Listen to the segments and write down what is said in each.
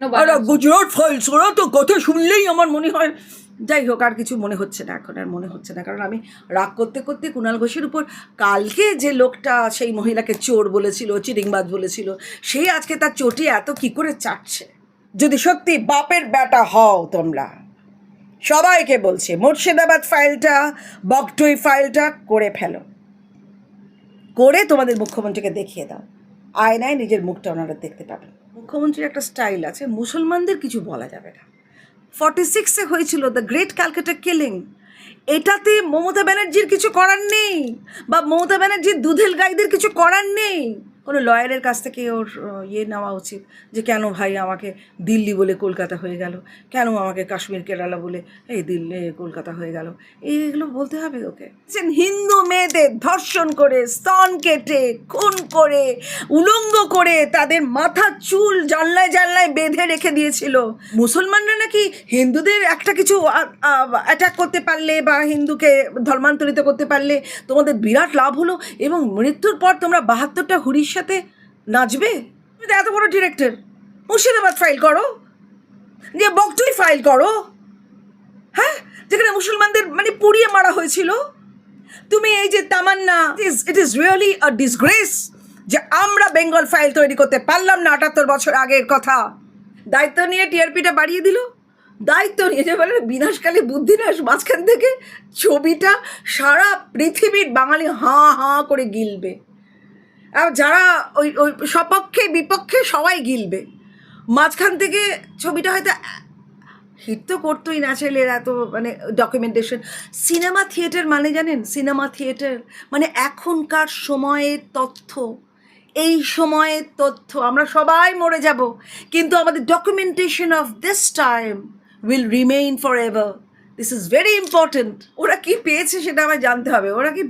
আর Gujarat files ওরা তো কথা শুনলেই আমার মনে হয়। যাই হোক আর কিছু মনে হচ্ছে না এখন আর মনে হচ্ছে না। কারণ আমি রাগ করতে করতে কুণাল ঘোষের উপর কালকে যে লোকটা সেই মহিলাকে চোর বলেছিল চিটিংবাজ বলেছিল সেই আজকে তার চোটে এত কি করে চাটছে? যদি সত্যি বাপের বেটা হও তোমরা সবাইকে বলছে মুর্শিদাবাদ ফাইলটা বকটুই ফাইলটা করে ফেলো। করে তোমাদের মুখ্যমন্ত্রীকে দেখিয়ে দাও। আয়নায় নিজের মুখটা ওনারা দেখতে পাবেন। মুখ্যমন্ত্রীর একটা স্টাইল আছে, মুসলমানদের কিছু বলা যাবে না। ফর্টি সিক্সে হয়েছিল দ্য গ্রেট ক্যালকাটা কিলিং এটাতে মমতা ব্যানার্জির কিছু করার নেই বা মমতা ব্যানার্জির দুধেল গাইদের কিছু করার নেই। কোনো লয়ারের কাছ থেকে ওর ইয়ে নেওয়া উচিত যে কেন ভাই আমাকে দিল্লি বলে কলকাতা হয়ে গেল? কেন আমাকে কাশ্মীর, কেরালা বলে এই দিল্লি কলকাতা হয়ে গেল? এইগুলো বলতে হবে ওকে। হিন্দু মেয়েদের ধর্ষণ করে, স্তন কেটে, খুন করে, উলঙ্গ করে তাদের মাথার চুল জানলায় জানলায় বেঁধে রেখে দিয়েছিল। মুসলমানরা নাকি হিন্দুদের একটা কিছু অ্যাটাক করতে পারলে বা হিন্দুকে ধর্মান্তরিত করতে পারলে তোমাদের বিরাট লাভ হলো এবং মৃত্যুর পর তোমরা বাহাত্তরটা হুড়ির সাথে নাচবে? তুমি তো এত বড় ডিরেক্টর মুর্শিদাবাদ ফাইল করো। যে বকটুই ফাইল করো। হ্যাঁ? যেখানে মুসলমানদের মানে পুড়িয়ে মারা হয়েছিল। তুমি এই যে Tamanna it is really a disgrace যে আমরা বেঙ্গল ফাইল তৈরি করতে পারলাম না আটাত্তর বছর আগের কথা। দায়িত্ব নিয়ে টিআরপিটা বাড়িয়ে দিল। দায়িত্ব নিয়ে যে বলে বিনাশকালী বুদ্ধিনাশ মাঝখান থেকে ছবিটা সারা পৃথিবীর বাঙালি হাঁ হাঁ করে গিলবে। যারা ওই ওই সপক্ষে, বিপক্ষে সবাই গিলবে। মাঝখান থেকে ছবিটা হয়তো হিট তো করতোই না ছেলের এত মানে ডকুমেন্টেশন সিনেমা থিয়েটার মানে জানেন? সিনেমা থিয়েটার মানে এখনকার সময়ের তথ্য। এই সময়ের তথ্য। আমরা সবাই মরে যাব। কিন্তু আমাদের documentation of this time will remain for ever this is very important ওরা কি পেয়েছে সেটা আমায় জানতে হবে। ওরা কি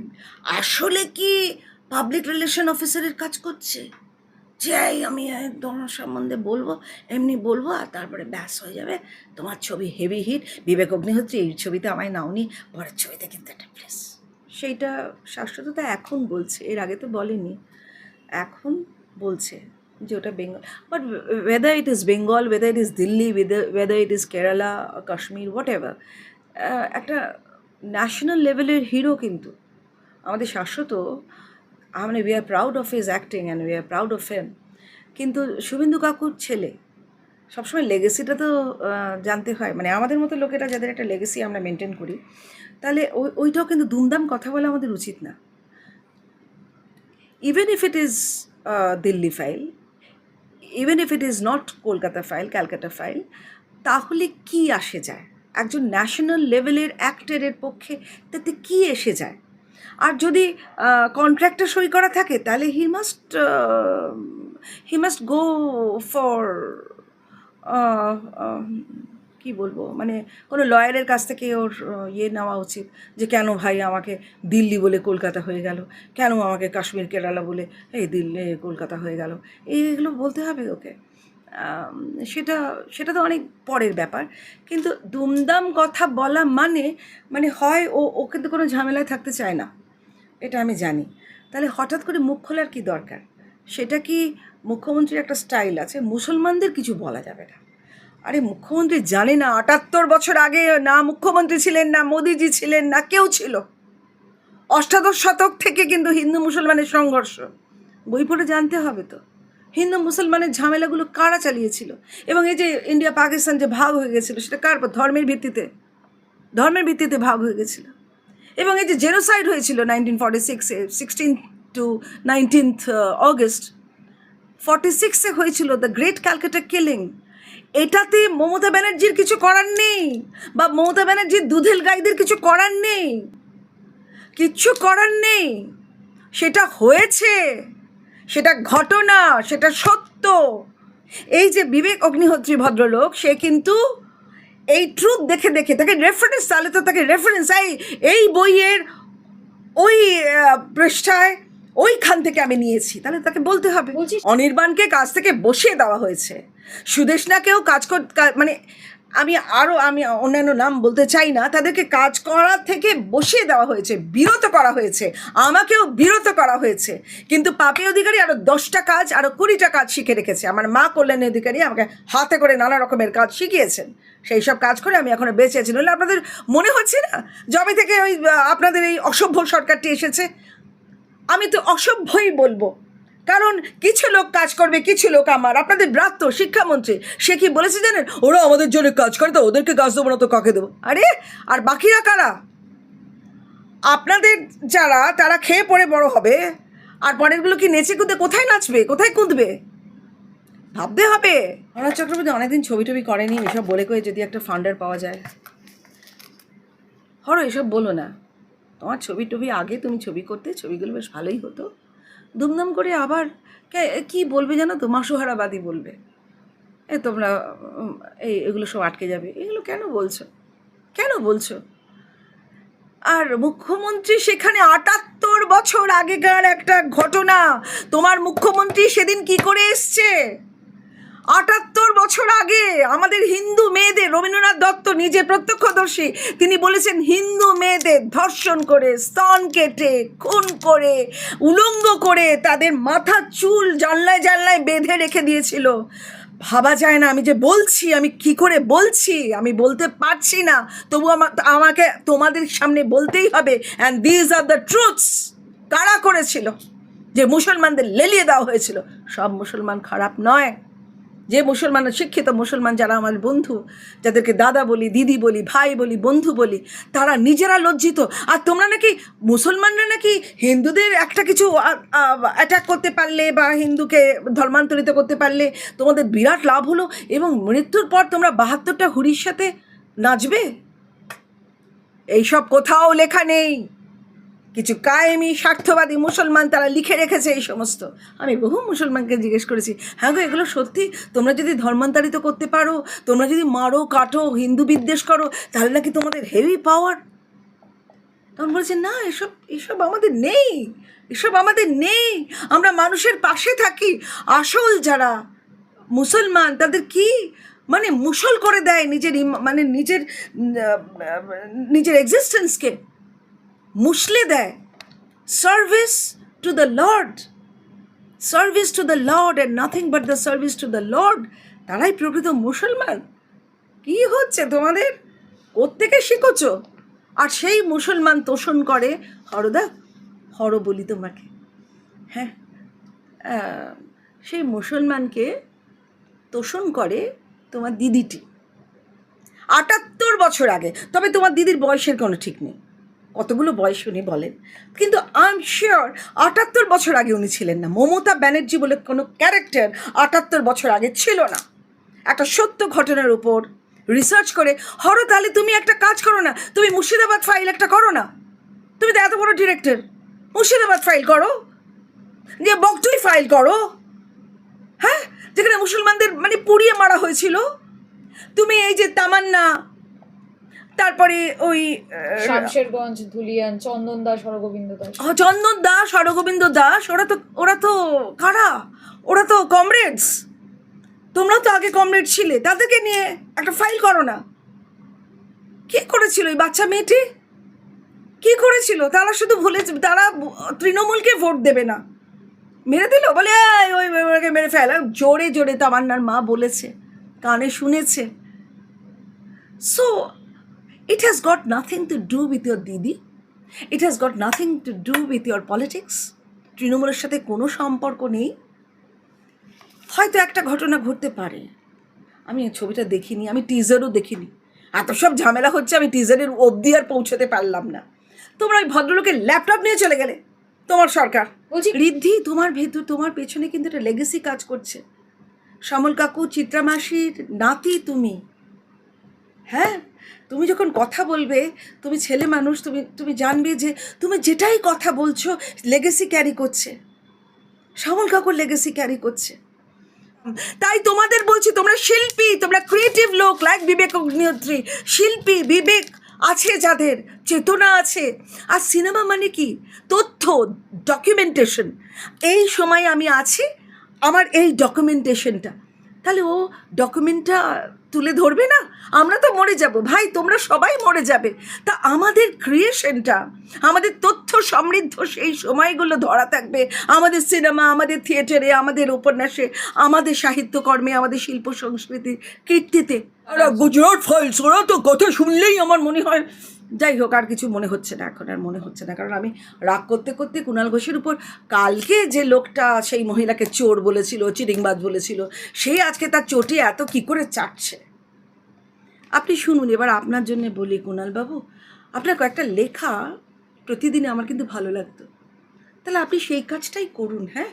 আসলে কি পাবলিক রিলেশন অফিসারের কাজ করছে? যে এই আমি একদম সম্বন্ধে বলব, এমনি বলব, আর তারপরে ব্যাস হয়ে যাবে। তোমার ছবি হেভি হিট বিবেক অগ্নিহোত্রী, এই ছবিতে আমায় নাওনি, পরের ছবিতে কিন্তু একটা প্লেস সেইটা শাশ্বততা এখন বলছে, এর আগে তো বলেনি। এখন বলছে যে ওটা Bengal but weather it is Bengal weather it is Delhi weather it is Kerala Kashmir whatever একটা ন্যাশনাল লেভেলের হিরো কিন্তু। আমাদের শাশ্বত মানে we are proud of his acting and we are proud of him কিন্তু শুভেন্দু কাকুর ছেলে, সবসময় লেগেসিটা তো জানতে হয়। মানে আমাদের মতো লোকেরা যাদের একটা লেগেসি আমরা মেনটেন করি, তাহলে ওই, ওইটাও কিন্তু দুমদাম কথা বলা আমাদের উচিত না। Even if it is Delhi file even if it is not Kolkata file Calcutta file তাহলে কি আসে যায়? একজন ন্যাশনাল লেভেলের অ্যাক্টরের পক্ষে তাতে কি এসে যায়? আর যদি কন্ট্রাক্টটা সই করা থাকে, তাহলে he must he must go for কি বলব মানে কোনো লয়ারের কাছ থেকে ওর ইয়ে নেওয়া উচিত যে, কেন ভাই আমাকে দিল্লি বলে কলকাতা হয়ে গেল? কেন আমাকে কাশ্মীর কেরালা বলে, এই দিল্লি কলকাতা হয়ে গেল? এইগুলো বলতে হবে ওকে। সেটা সেটা তো অনেক পরের ব্যাপার। কিন্তু দুমদাম কথা বলা মানে মানে হয় ও ও কিন্তু কোনো ঝামেলায় থাকতে চায় না। এটা আমি জানি। তাহলে হঠাৎ করে মুখ খোলার কী দরকার? সেটা কি মুখ্যমন্ত্রীর একটা স্টাইল আছে? মুসলমানদের কিছু বলা যাবে না। আরে মুখ্যমন্ত্রী জানে না, আটাত্তর বছর আগে না মুখ্যমন্ত্রী ছিলেন, না মোদিজি ছিলেন, না কেউ ছিল। অষ্টাদশ শতক থেকে কিন্তু হিন্দু মুসলমানের সংঘর্ষ। বই পড়ে জানতে হবে তো। হিন্দু মুসলমানের ঝামেলাগুলো কারা চালিয়েছিল? এবং এই যে ইন্ডিয়া পাকিস্তান যে ভাগ হয়ে গেছিল, সেটা কার? ধর্মের ভিত্তিতে। ধর্মের ভিত্তিতে ভাগ হয়ে গেছিল। এবং এই যে জেনোসাইড হয়েছিল নাইনটিন ফর্টি সিক্সে sixteen to nineteenth August forty সিক্সে হয়েছিল দ্য গ্রেট ক্যালকাটা কিলিং এটাতে মমতা ব্যানার্জির কিছু করার নেই বা মমতা ব্যানার্জির দুধেল গাইদের কিছু করার নেই। কিচ্ছু করার নেই। সেটা হয়েছে। সেটা ঘটনা সেটা সত্য। এই যে বিবেক অগ্নিহোত্রী ভদ্রলোক সে কিন্তু এই ট্রুথ দেখে দেখে তাকে রেফারেন্স তাহলে তো তাকে রেফারেন্স এই এই বইয়ের ওই পৃষ্ঠায় ওইখান থেকে আমি নিয়েছি। তাহলে তাকে বলতে হবে। অনির্বাণকে কাজ থেকে বসিয়ে দেওয়া হয়েছে। সুদেশনাকেও কাজ কর মানে আমি আরও আমি অন্যান্য নাম বলতে চাই না, তাদেরকে কাজ করার থেকে বসিয়ে দেওয়া হয়েছে, বিরত করা হয়েছে, আমাকেও বিরত করা হয়েছে। কিন্তু পাপি অধিকারী আরও দশটা কাজ আরও কুড়িটা কাজ শিখে রেখেছে। আমার মা কল্যাণী অধিকারী আমাকে হাতে করে নানা রকমের কাজ শিখিয়েছেন। সেই সব কাজ করে আমি এখনও বেঁচে আছি। নইলে আপনাদের মনে হচ্ছে না যবে থেকে ওই, আপনাদের এই অসভ্য সরকারটি এসেছে? আমি তো অসভ্যই বলব। কারণ কিছু লোক কাজ করবে, কিছু লোক আমার। আপনাদের ব্রাত্য শিক্ষামন্ত্রী, সে কি বলেছে জানেন? ওরা আমাদের জন্য কাজ করে, তো ওদেরকে কাজ দেবো না তো কাকে দেবো? আরে, আর বাকিরা কারা? আপনাদের যারা, তারা খেয়ে পড়ে বড় হবে, আর পরেরগুলো কি নেচে কুদে কোথায় নাচবে? কোথায় কুঁদবে? ভাবতে হবে। অনুরাগ চক্রবর্তী অনেকদিন ছবি টবি করেনি, এসব বলে কয়ে যদি একটা ফান্ডার পাওয়া যায়। হরো এসব বলো না। তোমার ছবি টবি আগে তুমি ছবি করতে, ছবিগুলো বেশ ভালোই হতো। দুমদাম করে আবার কে- বলবে জানো তো? মাসুহারাবাদী বলবে। এ তোমরা এই, এগুলো সব আটকে যাবে। এগুলো কেন বলছো? কেন বলছো? আর মুখ্যমন্ত্রী সেখানে আটাত্তর বছর আগেকার একটা ঘটনা। তোমার মুখ্যমন্ত্রী সেদিন কি করে এসছে? আটাত্তর বছর আগে আমাদের হিন্দু মেয়েদের, রবীন্দ্রনাথ দত্ত নিজে প্রত্যক্ষদর্শী, তিনি বলেছেন, হিন্দু মেয়েদের ধর্ষণ করে, স্তন কেটে, খুন করে, উলঙ্গ করে তাদের মাথার চুল জানলায় জানলায় বেঁধে রেখে দিয়েছিল। ভাবা যায় না, আমি যে বলছি, আমি কি করে বলছি? আমি বলতে পারছি না। তবু আমা- আমাকে তোমাদের সামনে বলতেই হবে and these are the truths কারা করেছিল? যে মুসলমানদের লেলিয়ে দেওয়া হয়েছিল। সব মুসলমান খারাপ নয়। যে মুসলমান, শিক্ষিত মুসলমান যারা আমার বন্ধু, যাদেরকে দাদা বলি, দিদি বলি, ভাই বলি, বন্ধু বলি, তারা নিজেরা লজ্জিত। আর তোমরা নাকি মুসলমানরা নাকি হিন্দুদের একটা কিছু অ্যাটাক করতে পারলে বা হিন্দুকে ধর্মান্তরিত করতে পারলে তোমাদের বিরাট লাভ হলো এবং মৃত্যুর পর তোমরা বাহাত্তরটা হুড়ির সাথে নাচবে? এইসব কোথাও লেখা নেই। কিছু কায়েমি, স্বার্থবাদী মুসলমান তারা লিখে রেখেছে এই সমস্ত। আমি বহু মুসলমানকে জিজ্ঞেস করেছি হ্যাঁ গো, এগুলো সত্যি? তোমরা যদি ধর্মান্তরিত করতে পারো, তোমরা যদি মারো, কাটো, হিন্দু বিদ্বেষ করো, তাহলে নাকি তোমাদের হেভি পাওয়ার তখন বলছে, না, এসব এসব আমাদের নেই, এসব আমাদের নেই। আমরা মানুষের পাশে থাকি। আসল যারা মুসলমান, তাদের কি মানে মুসল করে দেয় নিজের মানে নিজের নিজের এক্সিস্টেন্সকে মুসলে দেয় service to the lord service to the lord and nothing but the service to the lord তারাই প্রকৃত মুসলমান। কি হচ্ছে তোমাদের? কোত্থেকে শিখেছ? আর সেই মুসলমান তোষণ করে? হরদা হর বলি তোমাকে। হ্যাঁ সেই মুসলমানকে তোষণ করে তোমার দিদিটি। আটাত্তর বছর আগে। তবে তোমার দিদির বয়সের কোনো ঠিক নেই। কতগুলো বয়স উনি বলেন। কিন্তু আই এম শিওর আটাত্তর বছর আগে উনি ছিলেন না। মমতা ব্যানার্জি বলে কোনো ক্যারেক্টার আটাত্তর বছর আগে ছিল না। একটা সত্য ঘটনার উপর রিসার্চ করে, হরো তাহলে তুমি একটা কাজ করো না। তুমি মুর্শিদাবাদ ফাইল একটা করো না। তুমি তো এত বড় ডিরেক্টর মুর্শিদাবাদ ফাইল করো। যে বকটুই ফাইল করো। হ্যাঁ? যেখানে মুসলমানদের মানে পুড়িয়ে মারা হয়েছিল। তুমি এই যে তামান্না তারপরে ওই শামশেরগঞ্জ ধুলিয়ান চন্দন দাস হরগোবিন্দ দাস চন্দন দাস হরগোবিন্দ দাস ওরা তো ওরা তো কারা? ওরা তো কমরেডস। তোমরা তো আগে কমরেড ছিলে তাদেরকে নিয়ে একটা ফাইল করো না। কি করেছিল ওই বাচ্চা মেয়েটি? কি করেছিল? তারা শুধু ভুলে তারা তৃণমূলকে ভোট দেবে না। মেরে দিল? বলে "এই, ওই ওকে মেরে ফেলা। জোরে জোরে তামান্নার মা বলেছে কানে শুনেছে। So it has got nothing to do with your Didi it has got nothing to do with your politics তৃণমূলের সাথে কোনো সম্পর্ক নেই। হয়তো একটা ঘটনা ঘটতে পারে। আমি ছবিটা দেখিনি আমি টিজারও দেখিনি। এত সব ঝামেলা হচ্ছে আমি টিজারের অবধি আর পৌঁছতে পারলাম না। তোমরা ওই ভদ্রলোকের ল্যাপটপ নিয়ে চলে গেলে তোমার সরকার। বলছি ঋদ্ধি তোমার ভেতর তোমার পেছনে কিন্তু একটা লেগেসি কাজ করছে। শ্যামল কাকু চিত্রা মাসির নাতি তুমি। হ্যাঁ? তুমি যখন কথা বলবে, তুমি ছেলে মানুষ, তুমি তুমি জানবে যে তুমি যেটাই কথা বলছো লেগেসি ক্যারি করছে। শ্যামল কাকুর লেগেসি ক্যারি করছে। তাই তোমাদের বলছি, তোমরা শিল্পী, তোমরা ক্রিয়েটিভ লোক লাইক বিবেক অগ্নিহোত্রী, শিল্পী, বিবেক আছে যাদের, চেতনা আছে। আর সিনেমা মানে কি? তথ্য ডকুমেন্টেশন এই সময় আমি আছি, আমার এই ডকুমেন্টেশনটা তাহলে ও ডকুমেন্টটা তুলে ধরবে না? আমরা তো মরে যাব। ভাই, তোমরা সবাই মরে যাবে। তা আমাদের ক্রিয়েশনটা আমাদের তথ্য সমৃদ্ধ সেই সময়গুলো ধরা থাকবে। আমাদের সিনেমা আমাদের থিয়েটারে আমাদের উপন্যাসে, আমাদের সাহিত্যকর্মে, আমাদের শিল্প সংস্কৃতি কীর্তিতে। গুজরাট ফাইলস ওরা তো কথা শুনলেই আমার মনে হয় যাই হোক, আর কিছু মনে হচ্ছে না এখন, আর মনে হচ্ছে না। কারণ আমি রাগ করতে করতে কুণাল ঘোষের উপর কালকে যে লোকটা সেই মহিলাকে চোর বলেছিল চিরিংবাজ বলেছিল, সে আজকে তার চোটে এত কি করে চাটছে? আপনি শুনুন, এবার আপনার জন্য বলি কুণালবাবু আপনার কয়েকটা লেখা প্রতিদিনে আমার কিন্তু ভালো লাগতো। তাহলে আপনি সেই কাজটাই করুন হ্যাঁ?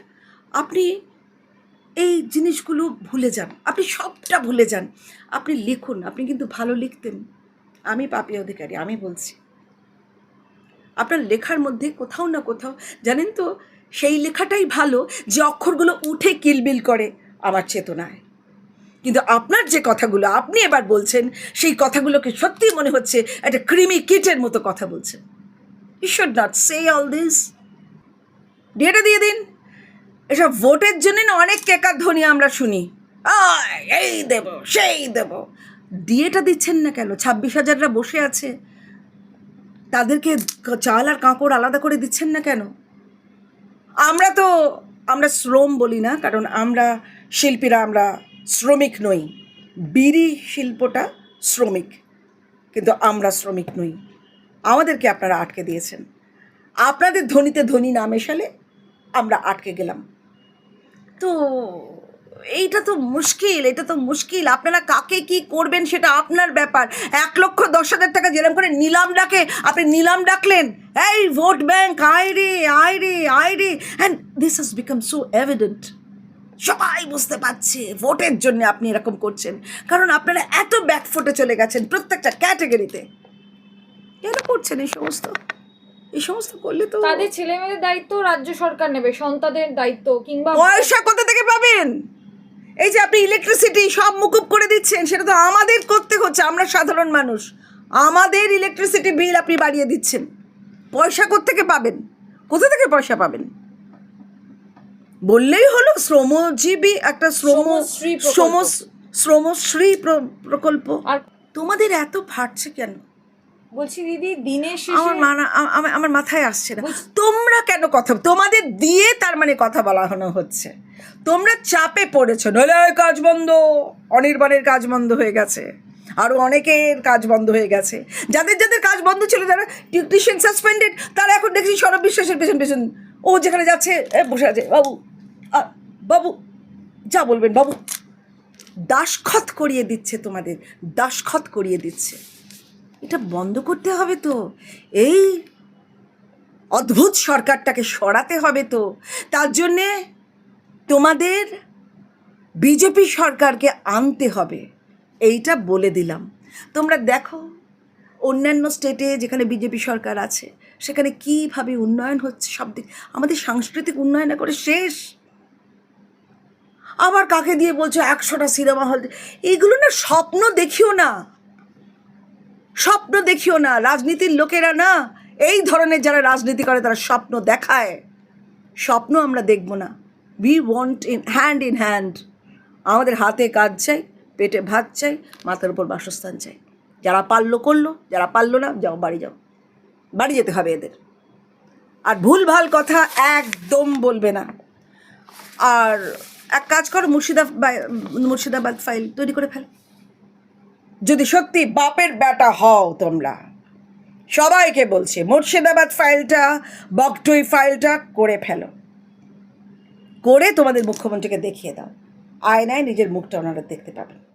আপনি এই জিনিসগুলো ভুলে যান, আপনি সবটা ভুলে যান। আপনি লিখুন, আপনি কিন্তু ভালো লিখতেন। আমি পাপি অধিকারী, আমি বলছি। আপনার লেখার মধ্যে কোথাও না কোথাও, জানেন তো, সেই লেখাটাই ভালো যে অক্ষরগুলো উঠে কিলবিল করে আমার চেতনায়। কিন্তু আপনার যে কথাগুলো, আপনি এবার বলছেন, সেই কথাগুলোকে সত্যি মনে হচ্ছে একটা ক্রিমি কিটের মতো কথা বলছেন। You should not say all this বিয়েটা দিয়ে দিন। এসব ভোটের জন্য না অনেক কেকার ধ্বনি আমরা শুনি। এই দেব, সেই দেব। দিয়েটা দিচ্ছেন না কেন? ছাব্বিশ হাজাররা বসে আছে। তাদেরকে চাল আর কাঁকড় আলাদা করে দিচ্ছেন না কেন? আমরা তো, আমরা শ্রম বলি না, কারণ আমরা শিল্পীরা, আমরা শ্রমিক নই। বিড়ি শিল্পটা শ্রমিক, কিন্তু আমরা শ্রমিক নই। আমাদেরকে আপনারা আটকে দিয়েছেন। আপনাদের ধ্বনিতে ধ্বনি না মেশালে আমরা আটকে গেলাম। তো এইটা তো মুশকিল এটা তো মুশকিল। আপনারা কাকে কি করবেন সেটা আপনার ব্যাপার। এক লক্ষ দশ হাজার টাকা যেরকম করে নিলাম ডাকে আপনি নিলাম ডাকলেন এই ভোট ব্যাংক আয় রে আয় রে আয় রে। And this has become so evident সবাই বুঝতে পারছে ভোটের জন্য আপনি এরকম করছেন। কারণ আপনারা এত ব্যাকফুটে চলে গেছেন প্রত্যেকটা ক্যাটাগরিতে কেন করছেন এই সমস্ত? এই সমস্ত করলে তো তাদের ছেলে মেয়েদের দায়িত্ব রাজ্য সরকার নেবে সন্তানের দায়িত্ব কিংবা পয়সা কোথা থেকে পাবেন? এই যে আপনি ইলেকট্রিসিটি সব মুকুব করে দিচ্ছেন সেটা তো আমাদের করতে হচ্ছে আমরা সাধারণ মানুষ। আমাদের ইলেকট্রিসিটি বিল আপনি বাড়িয়ে দিচ্ছেন। পয়সা থেকে পাবেন? কোথা থেকে পয়সা পাবেন? বললেই হলো শ্রমজীবী একটা শ্রম। শ্রম শ্রমশ্রী প্র- প্রকল্প। আর তোমাদের এত ফাটছে কেন? বলছি দিদি দিনের আমার মানা আমার মাথায় আসছে না। তোমরা কেন কথা তোমাদের দিয়ে তার মানে কথা বলানো হচ্ছে। তোমরা চাপে পড়েছো নইলে ওই কাজ বন্ধ অনির্বাণের কাজ বন্ধ হয়ে গেছে আরও অনেকের কাজ বন্ধ হয়ে গেছে। যাদের যাদের কাজ বন্ধ ছিল যারা টিউটিশিয়ান সাসপেন্ডেড তারা এখন দেখছি সৌরভ বিশ্বাসের পেছন পেছন। ও যেখানে যাচ্ছে এ, বসে আছে বাবু বাবু যা বলবেন বাবু। দাসখত করিয়ে দিচ্ছে তোমাদের দাসখত করিয়ে দিচ্ছে। এটা বন্ধ করতে হবে তো। এই অদ্ভুত সরকারটাকে সরাতে হবে তো। তার জন্যে তোমাদের বিজেপি সরকারকে আনতে হবে। এইটা বলে দিলাম। তোমরা দেখো, অন্যান্য স্টেটে যেখানে বিজেপি সরকার আছে, সেখানে কীভাবে উন্নয়ন হচ্ছে সব দিক আমাদের সাংস্কৃতিক উন্নয়ন করে শেষ। আবার কাকে দিয়ে বলছো একশোটা সিনেমা হল এইগুলো না স্বপ্ন দেখিও না। স্বপ্ন দেখিও না, রাজনীতির লোকেরা না। এই ধরনের যারা রাজনীতি করে, তারা স্বপ্ন দেখায়। স্বপ্ন আমরা দেখব না। We want in hand in hand আমাদের হাতে কাজ চাই, পেটে ভাত চাই, মাথার উপর বাসস্থান চাই। যারা পারল করল, যারা পারল না, যাও, বাড়ি যাও। বাড়ি যেতে হবে এদের। আর ভুল ভালো কথা একদম বলবে না। আর এক কাজ করো, মুর্শিদাবাদ মুর্শিদাবাদ ফাইল তৈরি করে ফেল। যদি সত্যি বাপের বেটা হও তোমরা। সবাইকে বলছে, মুর্শিদাবাদ ফাইলটা বকটুই ফাইলটা করে ফেলো। করে তোমাদের মুখ্যমন্ত্রীকে দেখিয়ে দাও। আয়নায় নিজের মুখটা ওনারা দেখতে পাবেন।